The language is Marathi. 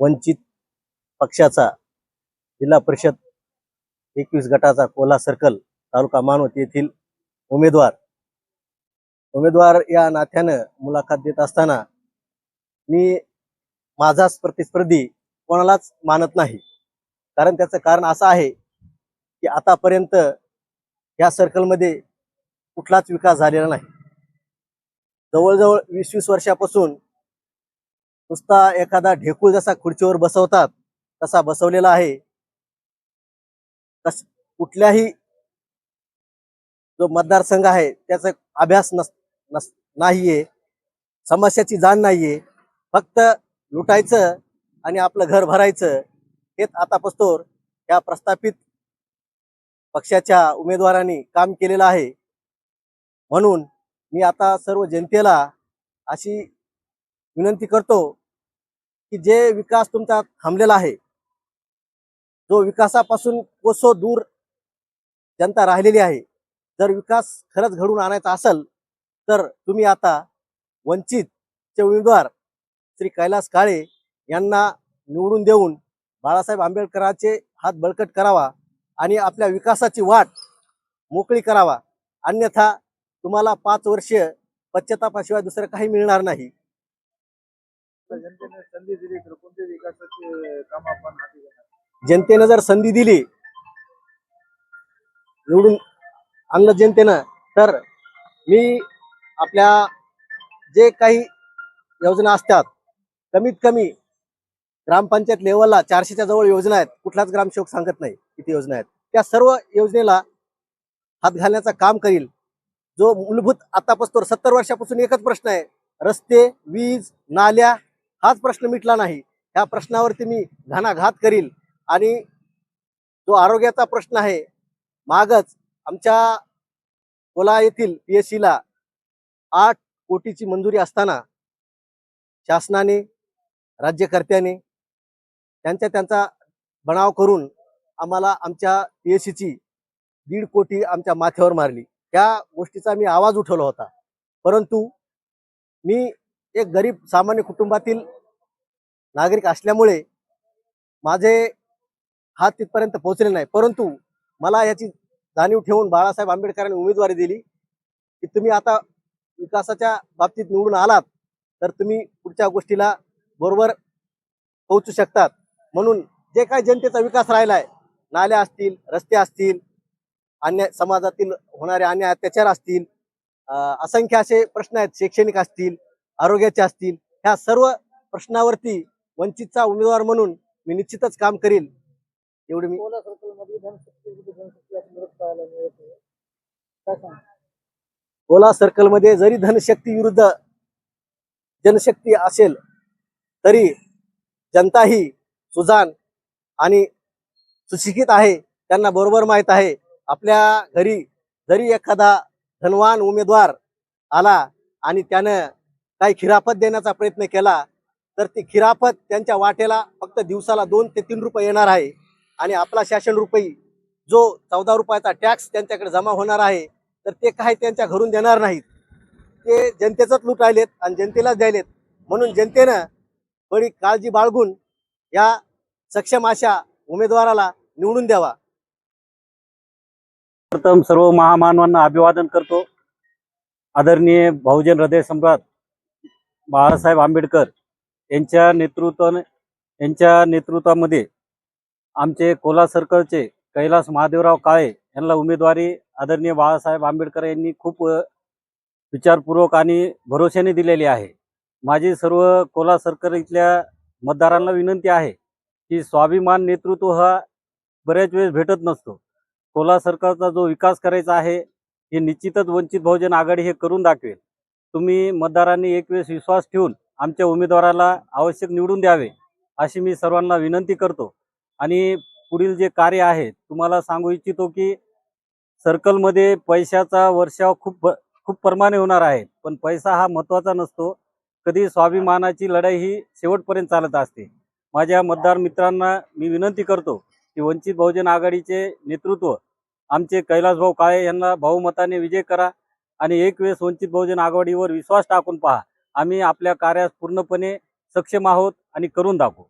वंचित पक्षाचा जिल्हा परिषद एकवीस गटाचा कोला सर्कल तालुका मानवत येथील उमेदवार. उमेदवार या नात्यानं मुलाखत देत असताना मी माझाच प्रतिस्पर्धी कोणालाच मानत नाही. कारण त्याचं कारण असं आहे की आतापर्यंत या सर्कलमध्ये कुठलाच विकास झालेला नाही. जवळजवळ वीस वीस वर्षापासून नुसता एखादा ढेकूळ जसा खुर्चीवर बसवतात तसा बसवलेला आहे. कस कुठल्याही जो मतदारसंघ आहे त्याचा अभ्यास नस नस नाहीये. समस्याची जाण नाहीये. फक्त लुटायचं आणि आपलं घर भरायचं हेच आता पस्तोर या प्रस्थापित पक्षाच्या उमेदवारांनी काम केलेलं आहे. म्हणून मी आता सर्व जनतेला अशी विनंती करतो की जे विकास तुमचा थांबलेला आहे जो विकासापासून कोसो दूर जनता राहिलेली आहे जर विकास खरंच घडून आणायचा असेल तर तुम्ही आता वंचितचे उमेदवार श्री कैलास काळे यांना निवडून देऊन बाळासाहेब आंबेडकरांचे हात बळकट करावा आणि आपल्या विकासाची वाट मोकळी करावा. अन्यथा तुम्हाला पाच वर्ष पश्चातापाशिवाय दुसरं काही मिळणार नाही. जनतेने संधी दिली तर कोणते विकासाचे काम आपण हाती घेणार? जनतेनं जर संधी दिली निवडून आणलं जनतेनं तर मी आपल्या जे काही योजना असतात कमीत कमी ग्रामपंचायत लेवलला चारशेच्या जवळ योजना आहेत कुठलाच ग्रामसेवक सांगत नाही किती योजना आहेत. त्या सर्व योजनेला हात घालण्याचं काम करील. जो मूलभूत आतापासून सत्तर वर्षापासून एकच प्रश्न आहे रस्ते वीज नाल्या हाच प्रश्न मिटला नाही. ह्या प्रश्नावरती मी घाणाघात करील. आणि जो आरोग्याचा प्रश्न आहे मागच आमच्या कोला येथील पी एस सीला आठ कोटीची मंजुरी असताना शासनाने राज्यकर्त्याने त्यांच्या त्यांचा बनाव करून आम्हाला आमच्या पी एस सीची दीड कोटी आमच्या माथ्यावर मारली. त्या गोष्टीचा मी आवाज उठवला होता. परंतु मी एक गरीब सामान्य कुटुंबातील नागरिक असल्यामुळे माझे हात तिथपर्यंत पोहोचले नाही. परंतु मला याची जाणीव ठेवून बाळासाहेब आंबेडकरांनी उमेदवारी दिली की तुम्ही आता विकासाच्या बाबतीत निवडून आलात तर तुम्ही पुढच्या गोष्टीला बरोबर पोहोचू शकतात. म्हणून जे काही जनतेचा विकास राहिला आहे नाल्या असतील रस्ते असतील अन्याय समाजातील होणारे अन्याय अत्याचार असतील असंख्य असे प्रश्न आहेत शैक्षणिक असतील आरोग्याचे असतील ह्या सर्व प्रश्नावरती वंचितचा उमेदवार म्हणून मी निश्चितच काम करील. एवढे मी कोला ओला सर्कलमध्ये जरी धनशक्ती विरुद्ध जनशक्ती असेल तरी जनता ही सुजान आणि सुशिक्षित आहे त्यांना बरोबर माहीत आहे. आपल्या घरी जरी एखादा धनवान उमेदवार आला आणि त्यानं काही खिराफत देण्याचा प्रयत्न केला तर ती खिराफत त्यांच्या वाटेला फक्त दिवसाला दोन ते तीन रुपये येणार आहे. आणि आपला शासन रुपये जो चौदा रुपयाचा टॅक्स त्यांच्याकडे जमा होणार आहे तर ते काही त्यांच्या घरून देणार नाहीत. ते जनतेचंच राहिलेत आणि जनतेलाच द्यायलेत. म्हणून जनतेनं थोडी काळजी बाळगून या सक्षम अशा उमेदवाराला निवडून द्यावा. प्रथम सर्व महामानवांना अभिवादन करतो. आदरणीय बहुजन हृदय सम्राट बाळासाहेब आंबेडकर यांच्या नेतृत्वाने यांच्या नेतृत्वामध्ये आमचे कोला सर्कलचे कैलास महादेवराव काळे यांना उमेदवारी आदरणीय बाळासाहेब आंबेडकर यांनी खूप विचारपूर्वक आणि भरोशाने दिलेली आहे. माझी सर्व कोला सर्कल इथल्या मतदारांना विनंती आहे की स्वाभिमान नेतृत्व हा बऱ्याच वेळेस भेटत नसतो. कोला सरकारचा जो विकास करायचा आहे हे निश्चितच वंचित बहुजन आघाडी हे करून दाखवेल. तुम्ही मतदारांनी एक वेळेस विश्वास ठेवून आमच्या उमेदवाराला आवश्यक निवडून द्यावे अशी मी सर्वांना विनंती करतो. आणि पुढील जे कार्य आहे तुम्हाला सांगू इच्छितो की सर्कलमध्ये पैशाचा वर्षाव खूप खूप प्रमाणे होणार आहे पण पैसा हा महत्त्वाचा नसतो. कधी स्वाभिमानाची लढाई ही शेवटपर्यंत चालत असते. माझ्या मतदार मित्रांना मी विनंती करतो की वंचित बहुजन आघाडीचे नेतृत्व आमचे कैलासभाऊ काळे यांना बहुमताने विजय करा. आणि एक वेळेस वंचित बहुजन आघाडीवर विश्वास टाकून पहा. आम्ही आपल्या कार्यास पूर्णपणे सक्षम आहोत आणि करून दाखवू.